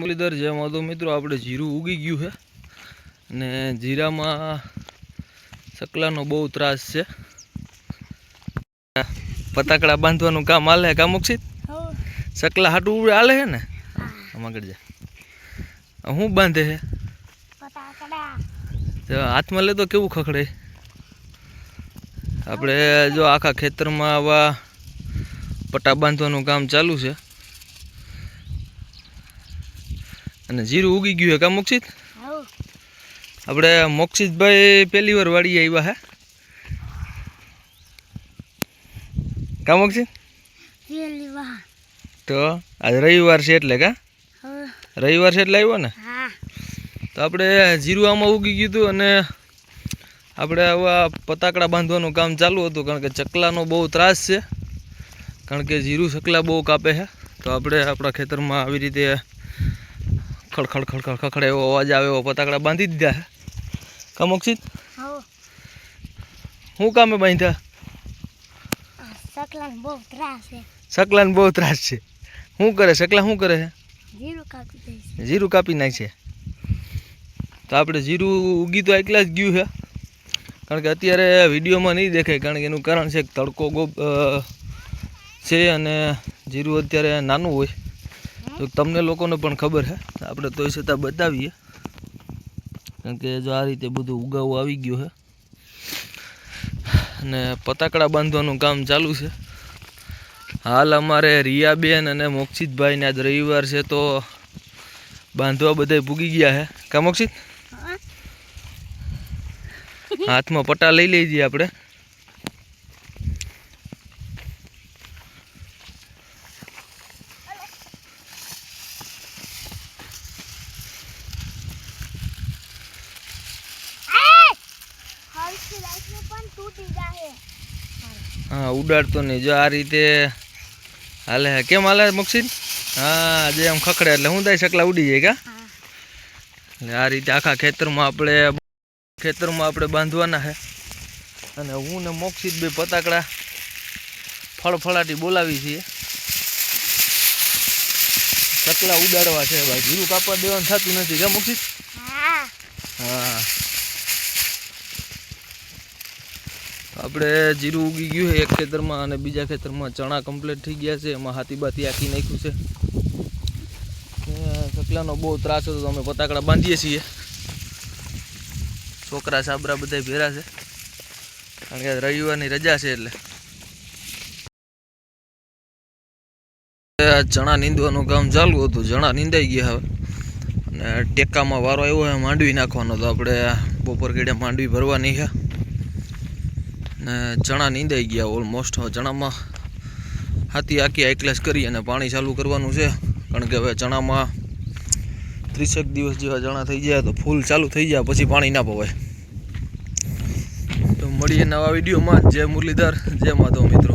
મુરલીધર જેમાં તો મિત્રો. આપણે જીરું ઉગી ગયું છે અને જીરામાં સકલાનો બહુ ત્રાસ છે. પતાકડા બાંધવાનું કામ હાલે કામ મુક્ષિત સકલા હાટું હાલે છે ને? આમાં આગળ જા. શું બાંધે છે? હાથમાં લે તો કેવું ખખડે? આપણે જો આખા ખેતરમાં આવા પટા બાંધવાનું કામ ચાલુ છે. અને જીરું ઉગી ગયું છે કા મોક્ષિત? આપણે મોક્ષિતભાઈ પહેલી વાર વાળી આવ્યા હે. કા મોક્ષિત? તો આજ રવિવાર છે એટલે કા? રવિવાર છે એટલે આવ્યો ને? તો આપણે જીરું આમાં ઉગી ગયું હતું અને આપણે આવા પતાકડા બાંધવાનું કામ ચાલુ હતું કારણ કે ચકલાનો બહુ ત્રાસ છે. કારણ કે જીરું ચકલા બહુ કાપે છે. તો આપણે આપણા ખેતરમાં આવી રીતે ખડખડ ખડખડ ખખડે એવો અવાજ આવે એવો પતાકડા બાંધી દીધા છે કા શું કામે બાંધ્યા? સકલાન બહુ ત્રાસ છે. સકલાને બહુ ત્રાસ છે. શું કરે સકલા શું કરે છે જીરું કાપી જીરું કાપી નાખશે તો આપણે જીરું ઉગી તો એકલા જ ગયું છે કારણ કે અત્યારે વિડીયોમાં નહીં દેખાય કારણ કે એનું કારણ છે તડકો ગોબ છે અને જીરું અત્યારે નાનું હોય. તો તમને લોકોને પણ ખબર છે આપણે તોય છતાં બતાવીએ. કારણ કે જો આ રીતે બધું ઉગાવું આવી ગયું છે અને પતાકડા બાંધવાનું કામ ચાલુ છે. હાલ અમારે રિયાબેન અને મોક્ષિતભાઈને આજ રવિવાર છે તો બાંધવા બધા પૂગી ગયા છે કા મોક્ષિત? હાથમાં પટ્ટા લઈ લઈએ આપણે હલકી લાઈટને પણ તૂટી જાય હા ઉડાડતો નહીં. જો આ રીતે હાલે હે. કેમ હાલે મોક્ષિત હા જે આમ ખખડે એટલે હું થાય શકલા ઉડી જાય કા? એટલે આ રીતે આખા ખેતરમાં આપણે ખેતરમાં આપણે બાંધવાના છે અને હું ને મોક્ષિત બે પતાકડા ફળફળાટી બોલાવી છીએ. ચકલા ઉડાડવા છે ભાઈ. જીરું કાપવા દેવાનું થતું નથી કે મોક્ષિત હા હા આપણે જીરું ઉગી ગયું છે એક ખેતરમાં અને બીજા ખેતરમાં ચણા કમ્પ્લીટ થઈ ગયા છે. એમાં હાથી બાથી આખી નાખ્યું છે. સકલાનો બહુ ત્રાસ હતો અમે પતાકડા બાંધીએ છીએ. છોકરા સાબરા બધા ભેરા છે. કારણ કે રવિવારની રજા છે એટલે. ચણા નીંદવાનું કામ ચાલુ હતું. ચણા નીંદાઈ ગયા હવે. અને ટેકામાં વારો આવ્યો હોય માંડવી નાખવાનો. તો આપણે બપોર કેડે માંડવી ભરવાની છે. ને ચણા નીંદાઈ ગયા ઓલમોસ્ટ ચણામાં હાથી આખી આઈકલેસ કરી અને પાણી ચાલુ કરવાનું છે. કારણ કે હવે ચણામાં ત્રીસેક દિવસ જેવા ચણા થઈ જાય તો ફૂલ ચાલુ થઈ જાય પછી પાણી ના પવાય. તો મળીએ નવા વિડીયોમાં. જય મુરલીધર, જય માધવ મિત્રો.